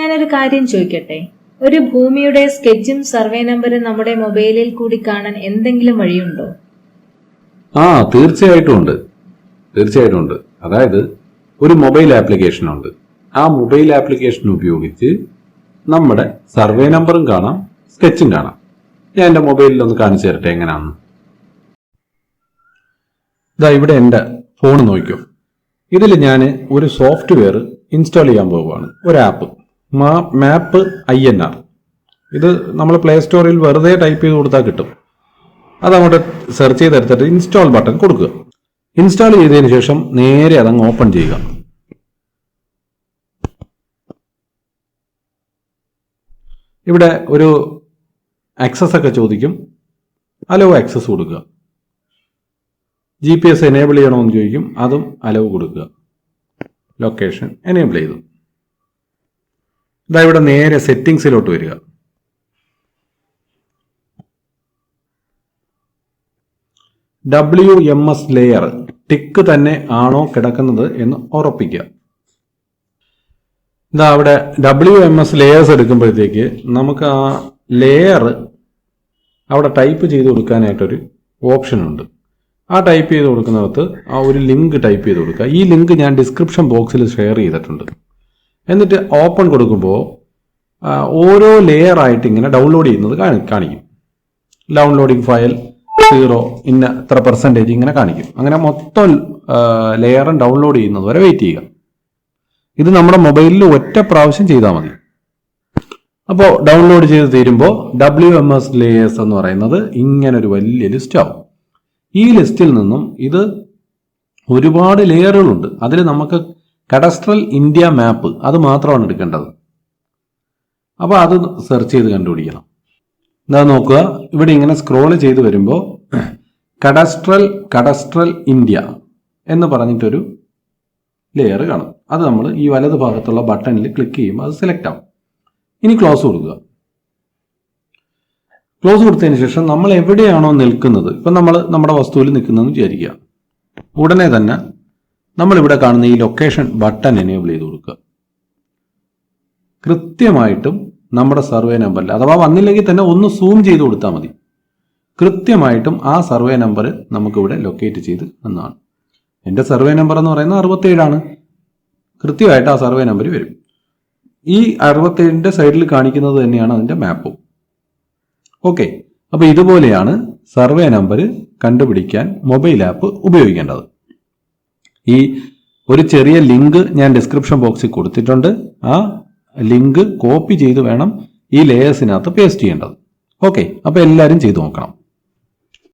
ഞാനൊരു കാര്യം ചോദിക്കട്ടെ? ഒരു ഭൂമിയുടെ സ്കെച്ചും സർവേ നമ്പറും നമ്മുടെ മൊബൈലിൽ കൂടി കാണാൻ എന്തെങ്കിലും വഴിയുണ്ടോ? ആ തീർച്ചയായിട്ടും ഉണ്ട്. തീർച്ചയായിട്ടും ഉണ്ട്. അതായത് ഒരു മൊബൈൽ ആപ്ലിക്കേഷൻ ഉണ്ട്. ആ മൊബൈൽ ആപ്ലിക്കേഷൻ ഉപയോഗിച്ച് നമ്മുടെ സർവേ നമ്പറും കാണാം സ്കെച്ചും കാണാം. ഞാൻ എന്റെ മൊബൈലിൽ ഒന്ന് കാണിച്ചു തരട്ടെ എങ്ങനെയാണെന്ന് ഇതാ ഇവിടെ എന്റെ ഫോൺ നോക്കിയോ ഇതിൽ ഞാൻ ഒരു സോഫ്റ്റ്വെയർ ഇൻസ്റ്റാൾ ചെയ്യാൻ പോവുകയാണ്. ഒരു app. Map I N R. ഇത് നമ്മൾ പ്ലേ സ്റ്റോറിൽ വെറുതെ ടൈപ്പ് ചെയ്ത് കൊടുത്താൽ കിട്ടും. അത് അങ്ങോട്ട് സെർച്ച് ചെയ്തെടുത്തിട്ട് ഇൻസ്റ്റാൾ ബട്ടൺ കൊടുക്കുക. ഇൻസ്റ്റാൾ ചെയ്തതിന് ശേഷം നേരെ അതങ്ങ് ഓപ്പൺ ചെയ്യുക. ഇവിടെ ഒരു ആക്സസ് ഒക്കെ ചോദിക്കും. അലവ് ആക്സസ് കൊടുക്കുക. ജി പി എസ് എനേബിൾ ചെയ്യണമെന്ന് ചോദിക്കും. അതും അലവ് കൊടുക്കുക. ലൊക്കേഷൻ എനേബിൾ ചെയ്തു. ഇതാ ഇവിടെ നേരെ സെറ്റിങ്സിലോട്ട് വരിക. W M S layer tick തന്നെ ആണോ കിടക്കുന്നത് എന്ന് ഉറപ്പിക്കുക. ഇതാ അവിടെ ഡബ്ല്യു എം എസ് ലെയേഴ്സ് എടുക്കുമ്പോഴത്തേക്ക് നമുക്ക് ആ ലെയർ അവിടെ ടൈപ്പ് ചെയ്ത് കൊടുക്കാനായിട്ടൊരു ഓപ്ഷൻ ഉണ്ട്. ആ ടൈപ്പ് ചെയ്ത് കൊടുക്കുന്നിടത്ത് ആ ഒരു ലിങ്ക് ടൈപ്പ് ചെയ്ത് കൊടുക്കുക. ഈ ലിങ്ക് ഞാൻ ഡിസ്ക്രിപ്ഷൻ ബോക്സിൽ ഷെയർ ചെയ്തിട്ടുണ്ട്. എന്നിട്ട് ഓപ്പൺ കൊടുക്കുമ്പോൾ ഓരോ ലെയർ ആയിട്ട് ഇങ്ങനെ ഡൗൺലോഡ് ചെയ്യുന്നത് കാണിക്കും. ഡൗൺലോഡിങ് ഫയൽ സീറോ ഇന്ന ഇത്ര പെർസെന്റേജ് ഇങ്ങനെ കാണിക്കും. അങ്ങനെ മൊത്തം ലെയറും ഡൗൺലോഡ് ചെയ്യുന്നത് വരെ വെയിറ്റ് ചെയ്യുക. ഇത് നമ്മുടെ മൊബൈലിൽ ഒറ്റ പ്രാവശ്യം ചെയ്താൽ മതി. അപ്പോൾ ഡൗൺലോഡ് ചെയ്ത് തീരുമ്പോൾ ഡബ്ല്യു എം എസ് ലേയേഴ്സ് എന്ന് പറയുന്നത് ഇങ്ങനെ ഒരു വലിയ ലിസ്റ്റ് ആവും. ഈ ലിസ്റ്റിൽ നിന്നും ഇത് ഒരുപാട് ലെയറുകളുണ്ട് അതിൽ നമുക്ക് കഡസ്ട്രൽ ഇന്ത്യ മാപ്പ് അത് മാത്രമാണ് എടുക്കേണ്ടത്. അപ്പോൾ അത് സെർച്ച് ചെയ്ത് കണ്ടുപിടിക്കണം. എന്താ നോക്കുക. ഇവിടെ ഇങ്ങനെ സ്ക്രോൾ ചെയ്ത് വരുമ്പോൾ കഡസ്ട്രൽ കഡസ്ട്രൽ ഇന്ത്യ എന്ന് പറഞ്ഞിട്ടൊരു ലെയർ കാണും. അത് നമ്മൾ ഈ വലത് ഭാഗത്തുള്ള ബട്ടണിൽ ക്ലിക്ക് ചെയ്യുമ്പോൾ അത് സെലക്ട് ആവും. ഇനി ക്ലോസ് കൊടുക്കുക. ക്ലോസ് കൊടുത്തതിന് ശേഷം നമ്മൾ എവിടെയാണോ നിൽക്കുന്നത് ഇപ്പം നമ്മൾ നമ്മുടെ വസ്തുവിൽ നിൽക്കുന്നതെന്ന് വിചാരിക്കുക. ഉടനെ തന്നെ നമ്മൾ ഇവിടെ കാണുന്ന ഈ ലൊക്കേഷൻ ബട്ടൺ എനേബിൾ ചെയ്ത് കൊടുക്കുക. കൃത്യമായിട്ടും നമ്മുടെ സർവേ നമ്പറിൽ അഥവാ വന്നില്ലെങ്കിൽ തന്നെ ഒന്ന് സൂം ചെയ്ത് കൊടുത്താൽ മതി. കൃത്യമായിട്ടും ആ സർവേ നമ്പർ നമുക്കിവിടെ ലൊക്കേറ്റ് ചെയ്ത് എന്നാണ് എന്റെ സർവേ നമ്പർ എന്ന് പറയുന്നത് അറുപത്തേഴാണ് കൃത്യമായിട്ട് ആ സർവേ നമ്പർ വരും. ഈ അറുപത്തേഴിന്റെ സൈഡിൽ കാണിക്കുന്നത് തന്നെയാണ് അതിന്റെ മാപ്പും ഓക്കെ അപ്പോൾ ഇതുപോലെയാണ് സർവേ നമ്പർ കണ്ടുപിടിക്കാൻ മൊബൈൽ ആപ്പ് ഉപയോഗിക്കേണ്ടത്. ഈ ഒരു ചെറിയ ലിങ്ക് ഞാൻ ഡിസ്ക്രിപ്ഷൻ ബോക്സിൽ കൊടുത്തിട്ടുണ്ട്. ആ ലിങ്ക് കോപ്പി ചെയ്ത് വേണം ഈ ലേയേഴ്സിനകത്ത് പേസ്റ്റ് ചെയ്യേണ്ടത്. ഓക്കെ അപ്പോൾ എല്ലാവരും ചെയ്തു നോക്കണം.